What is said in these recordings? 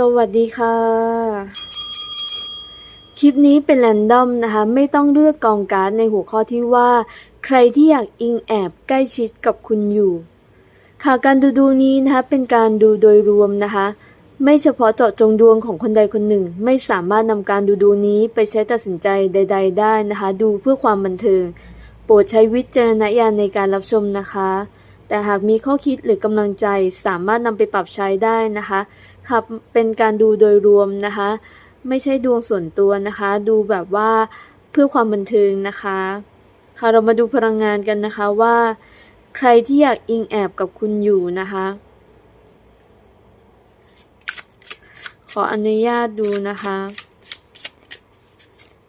สวัสดีค่ะ คลิปนี้เป็นแรนดอมนะคะ ไม่ต้องเลือกกองการ์ดในหัวข้อที่ว่า ใครที่อยากอิงแอบใกล้ชิดกับคุณอยู่ ค่ะการดูดูนี้นะคะ เป็นการดูโดยรวมนะคะ ไม่เฉพาะเจาะจงดวงของคนใดคนหนึ่ง ไม่สามารถนำการดูดูนี้ไปใช้ตัดสินใจใด ๆ ได้นะคะ ดูเพื่อความบันเทิง โปรดใช้วิจารณญาณในการรับชมนะคะ แต่หากมีข้อคิดหรือกำลังใจสามารถนำไปปรับใช้ได้นะคะ ค่ะเป็นการดูโดยรวมนะคะ ไม่ใช่ดวงส่วนตัวนะคะ ดูแบบว่าเพื่อความบันเทิงนะคะ ค่ะเรามาดูพลังงานกันนะคะว่า ใครที่อยากอิงแอบกับคุณอยู่นะคะ ขออนุญาตดูนะคะ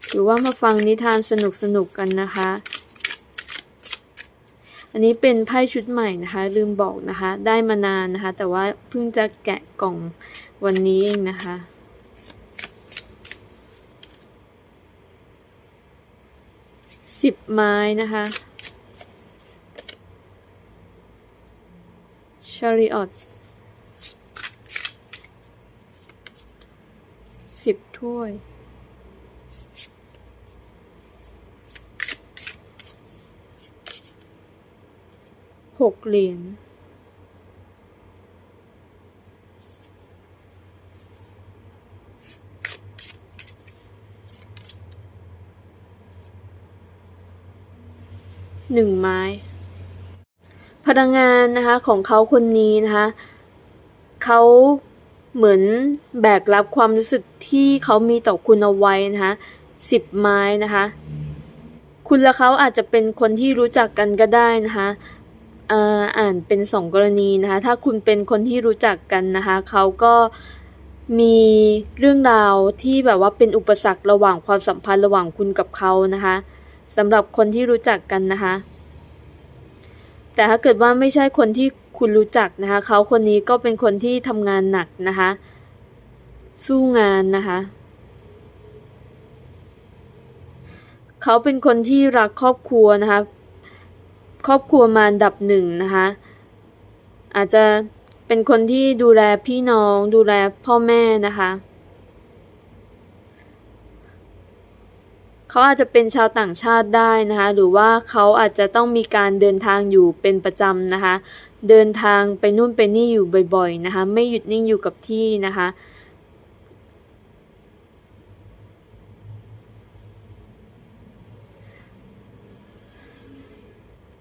หรือว่ามาฟังนิทานสนุกๆกันนะคะ อันนี้เป็นไพ่ชุดใหม่นะคะ ลืมบอกนะคะ ได้มานานนะคะ แต่ว่าเพิ่งจะแกะกล่องวันนี้เองนะคะสิบไม้นะคะชาริออตสิบถ้วย หกเหรียญหนึ่งไม้พนักงานนะคะของเขาคนนี้นะคะเขาเหมือนแบกรับความรู้สึกที่เขามีต่อคุณเอาไว้นะคะสิบไม้นะคะ คุณและเขาอาจจะเป็นคนที่รู้จักกันก็ได้นะคะ อ่อานเป็นสองกรณีนะคะถ้าคุณเป็นคนที่รู้จักกันนะคะเขาก็มีเรื่องราวที่แบบว่าเป็นอุปสรรคระหว่างความสัมพันธ์ระหว่างคุณกับเขานะคะสำหรับคนที่รู้จักกันนะคะ แต่ถ้าเกิดว่าไม่ใช่คนที่คุณรู้จักนะคะเขาคนนี้ก็เป็นคนที่ทำงานหนักนะคะสู้งานนะคะเขาเป็นคนที่รักครอบครัวนะคะ ครอบครัวมาอันดับหนึ่งนะคะ อาจจะเป็นคนที่ดูแลพี่น้องดูแลพ่อแม่นะคะเขาอาจจะเป็นชาวต่างชาติได้นะคะ หรือว่าเขาอาจจะต้องมีการเดินทางอยู่เป็นประจำนะคะ เดินทางไปนู่นไปนี่อยู่บ่อย ๆนะคะ ไม่หยุดนิ่งอยู่กับที่นะคะ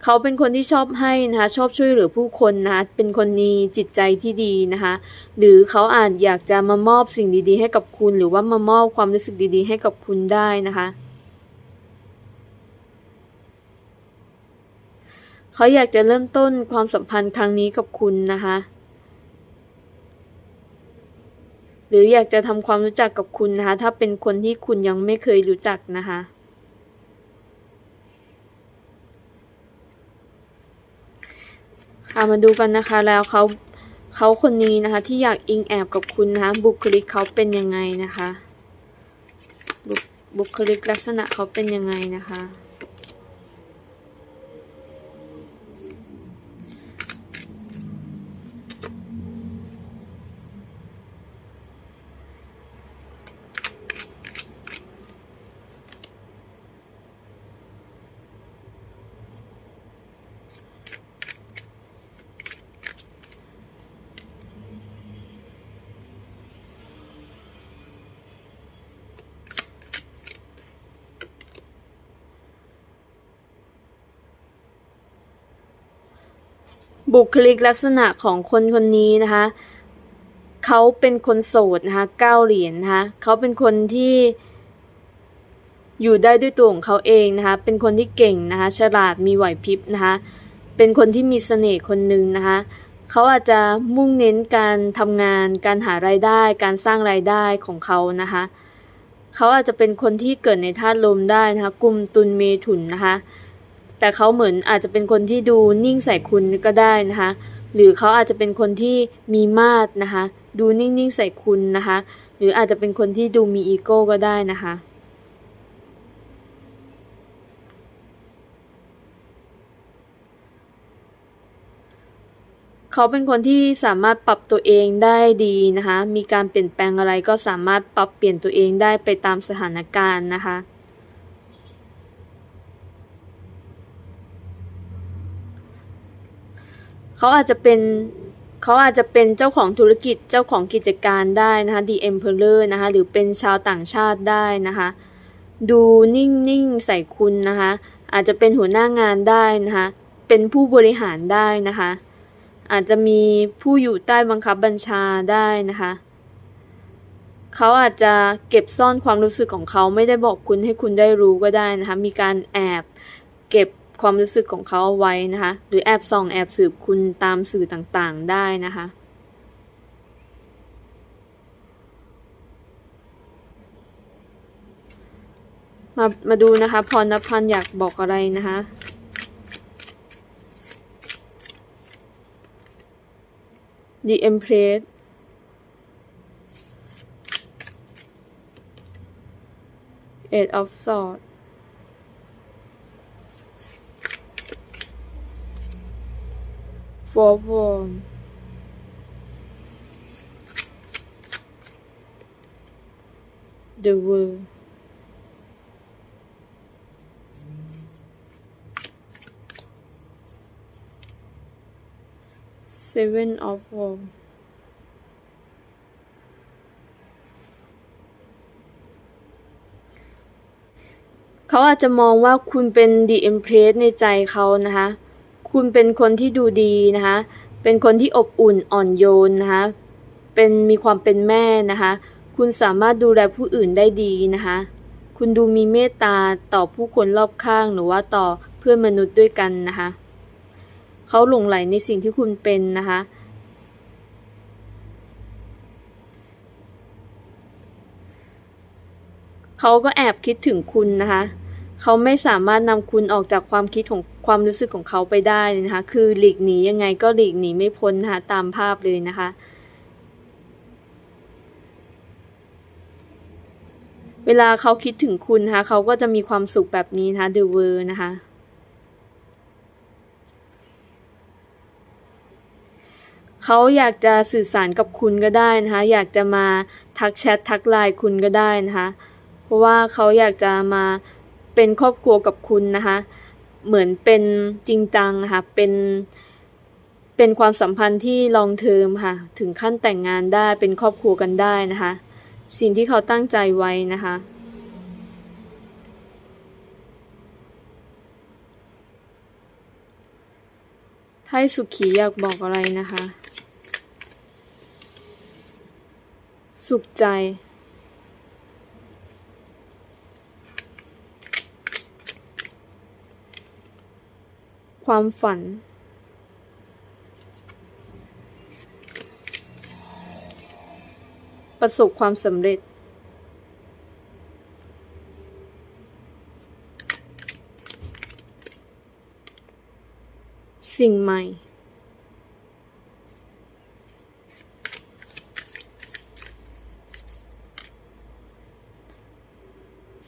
เขาเป็นคนที่ชอบให้นะคะชอบช่วยเหลือผู้คนนะเป็นคนมีจิตใจที่ดีนะคะหรือเขาอาจอยากจะมามอบสิ่งดีๆ ให้กับคุณ หรือว่ามามอบความรู้สึกดีๆ ให้กับคุณได้นะคะเขาอยากจะเริ่มต้นความสัมพันธ์ครั้งนี้กับคุณนะคะหรืออยากจะทำความรู้จักกับคุณนะคะถ้าเป็นคนที่คุณยังไม่เคยรู้จักนะคะ ค่ะ มาดูกันนะคะแล้วเขาเขาคนนี้นะคะ ที่อยากอิงแอบกับคุณนะคะบุคลิกเขาเป็นยังไงนะคะ บุบุคลิกลักษณะเขาเป็นยังไงนะคะ บุคลิกลักษณะของคนคนนี้นะคะเขาเป็นคนโสดนะคะเก้าเหรียญนะคะเขาเป็นคนที่อยู่ได้ด้วยตัวของเขาเองนะคะ เป็นคนที่เก่งนะคะฉลาดมีไหวพริบนะคะ เป็นคนที่มีเสน่ห์คนหนึ่งนะคะเขาอาจจะมุ่งเน้นการทำงาน การหารายได้ การสร้างรายได้ของเขานะคะเขาอาจจะเป็นคนที่เกิดในธาตุลมได้นะคะกลุ่มตุลเมถุนนะคะ แต่เขาเหมือนอาจจะเป็นคนที่ดูนิ่งใส่คุณก็ได้นะคะ หรือเขาอาจจะเป็นคนที่มีมาดนะคะ ดูนิ่งๆใส่คุณนะคะ หรืออาจจะเป็นคนที่ดูมีอีโก้ก็ได้นะคะเเขาเป็นคนที่สามารถปรับตัวเองได้ดีนะคะ มีการเปลี่ยนแปลงอะไรก็สามารถปรับเปลี่ยนตัวเองได้ไปตามสถานการณ์นะคะ เขาอาจจะเป็นเขาอาจจะเป็นเจ้าของธุรกิจเจ้าของกิจการได้นะคะ The Emperor นะคะหรือเป็นชาวต่างชาติได้นะคะ ดูนิ่งๆใส่คุณนะคะ อาจจะเป็นหัวหน้างานได้นะคะ เป็นผู้บริหารได้นะคะ อาจจะมีผู้อยู่ใต้บังคับบัญชาได้นะคะเขาอาจจะเก็บซ่อนความรู้สึกของเขาไม่ได้บอกคุณให้คุณได้รู้ก็ได้นะคะ มีการแอบเก็บ ความรู้สึกของเขาเอาไว้นะคะ หรือแอบส่องแอบสืบคุณตามสื่อต่างๆได้นะคะมามาดูนะคะ พรณพันธ์อยากบอกอะไรนะคะ The Empress Eight of Swords Four of Wands The World Seven of Wands เขาอาจจะมองว่าคุณเป็น The Empress ในใจเขานะคะ คุณเป็นคนที่ดูดีนะคะ เป็นคนที่อบอุ่นอ่อนโยนนะคะ เป็นมีความเป็นแม่นะคะ คุณสามารถดูแลผู้อื่นได้ดีนะคะ คุณดูมีเมตตาต่อผู้คนรอบข้างหรือว่าต่อเพื่อนมนุษย์ด้วยกันนะคะ เขาหลงไหลในสิ่งที่คุณเป็นนะคะ เขาก็แอบคิดถึงคุณนะคะ เขาไม่สามารถนำคุณออกจากความคิดของความรู้สึกของเขาไปได้นะคะ คือหลีกหนียังไงก็หลีกหนีไม่พ้นนะคะตามภาพเลยนะคะ เวลาเขาคิดถึงคุณนะคะเขาก็จะมีความสุขแบบนี้นะคะ The World นะคะเขาอยากจะสื่อสารกับคุณก็ได้นะคะ อยากจะมาทักแชททักไลน์คุณก็ได้นะคะ เพราะว่าเขาอยากจะมา เป็นครอบครัวกับคุณนะคะ เหมือนเป็นจริงจังนะคะเป็นเป็นความสัมพันธ์ที่ลองเทอมค่ะ ถึงขั้นแต่งงานได้เป็นครอบครัวกันได้นะคะ สิ่งที่เขาตั้งใจไว้นะคะ ไพ่สุขีอยากบอกอะไรนะคะ สุขใจ ความฝัน ประสบความสำเร็จ สิ่งใหม่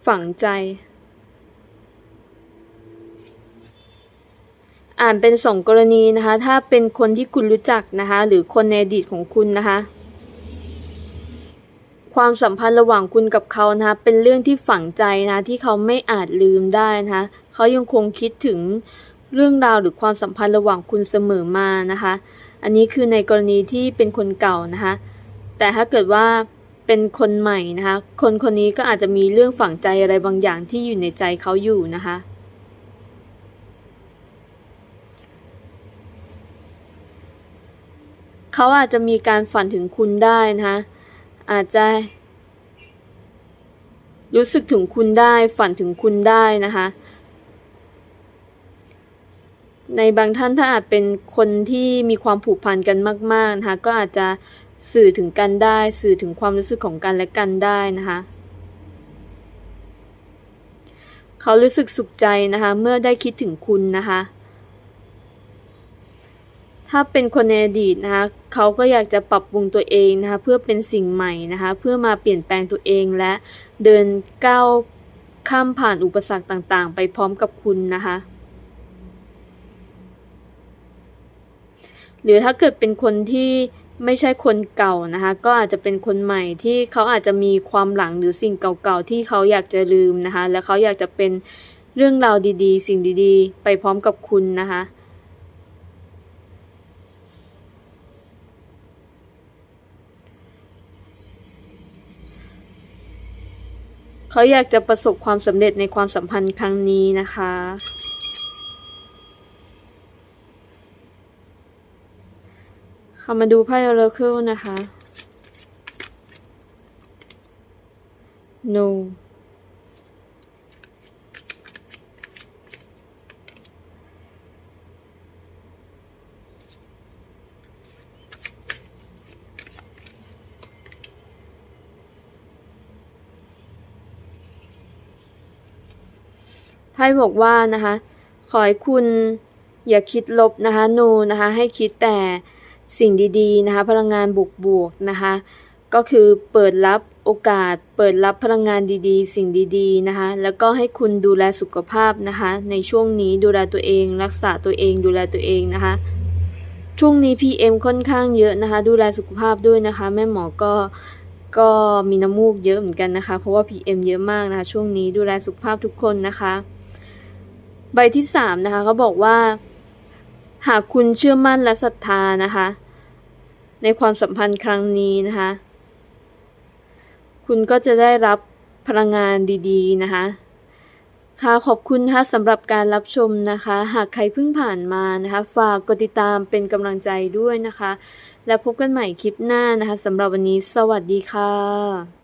ฝังใจ อ่านเป็นสองกรณีนะคะ ถ้าเป็นคนที่คุณรู้จักนะคะ หรือคนในอดีตของคุณนะคะ ความสัมพันธ์ระหว่างคุณกับเขานะคะ เป็นเรื่องที่ฝังใจนะที่เขาไม่อาจลืมได้นะคะ เขายังคงคิดถึงเรื่องราวหรือความสัมพันธ์ระหว่างคุณเสมอมานะคะ อันนี้คือในกรณีที่เป็นคนเก่านะคะ แต่ถ้าเกิดว่าเป็นคนใหม่นะคะ คนคนนี้ก็อาจจะมีเรื่องฝังใจอะไรบางอย่างที่อยู่ในใจเขาอยู่นะคะ เขาอาจจะมีการฝันถึงคุณได้นะคะอาจจะ รู้สึกถึงคุณได้ ฝันถึงคุณได้นะคะในบางท่านถ้าอาจเป็นคนที่มีความผูกพันกันมากๆนะคะก็อาจจะสื่อถึงกันได้ สื่อถึงความรู้สึกของกันและกันได้นะคะเขารู้สึกสุขใจนะคะ เมื่อได้คิดถึงคุณนะคะ ถ้าเป็นคนในอดีตนะคะเขาก็อยากจะปรับปรุงตัวเองนะคะเพื่อเป็นสิ่งใหม่นะคะเพื่อมาเปลี่ยนแปลงตัวเองและเดินก้าวข้ามผ่านอุปสรรคต่างๆ ไปพร้อมกับคุณนะคะหรือถ้าเกิดเป็นคนที่ไม่ใช่คนเก่านะคะก็อาจจะเป็นคนใหม่ที่เขาอาจจะมีความหลังหรือสิ่งเก่าๆที่เขาอยากจะลืมนะคะและเขาอยากจะเป็นเรื่องราวดีๆ สิ่งดีๆ ไปพร้อมกับคุณนะคะ เขาอยากจะประสบความสำเร็จในความสัมพันธ์ครั้งนี้นะคะ เอามาดูไพ่โรเคิลนะคะ no ไพ่บอกว่านะคะ ขอให้คุณอย่าคิดลบนะคะ no นะคะ ให้คิดแต่สิ่งดีๆนะคะ พลังงานบวกๆนะคะ ก็คือเปิดรับโอกาส เปิดรับพลังงานดีๆ สิ่งดีๆนะคะ แล้วก็ให้คุณดูแลสุขภาพนะคะ ในช่วงนี้ดูแลตัวเอง รักษาตัวเอง ดูแลตัวเองนะคะ ช่วงนี้ PM ค่อนข้างเยอะนะคะ ดูแลสุขภาพด้วยนะคะ แม่หมอก็ก็มีน้ำมูกเยอะเหมือนกันนะคะ เพราะว่า PM เยอะมากนะคะ ช่วงนี้ดูแลสุขภาพทุกคนนะคะ ใบที่สามนะคะเขาบอกว่า หากคุณเชื่อมั่นและศรัทธานะคะ ในความสัมพันธ์ครั้งนี้นะคะ คุณก็จะได้รับพลังงานดีๆนะคะค่ะขอบคุณนะคะสำหรับการรับชมนะคะ หากใครเพิ่งผ่านมานะคะ ฝากกดติดตามเป็นกำลังใจด้วยนะคะ และพบกันใหม่คลิปหน้านะคะสำหรับวันนี้ สวัสดีค่ะ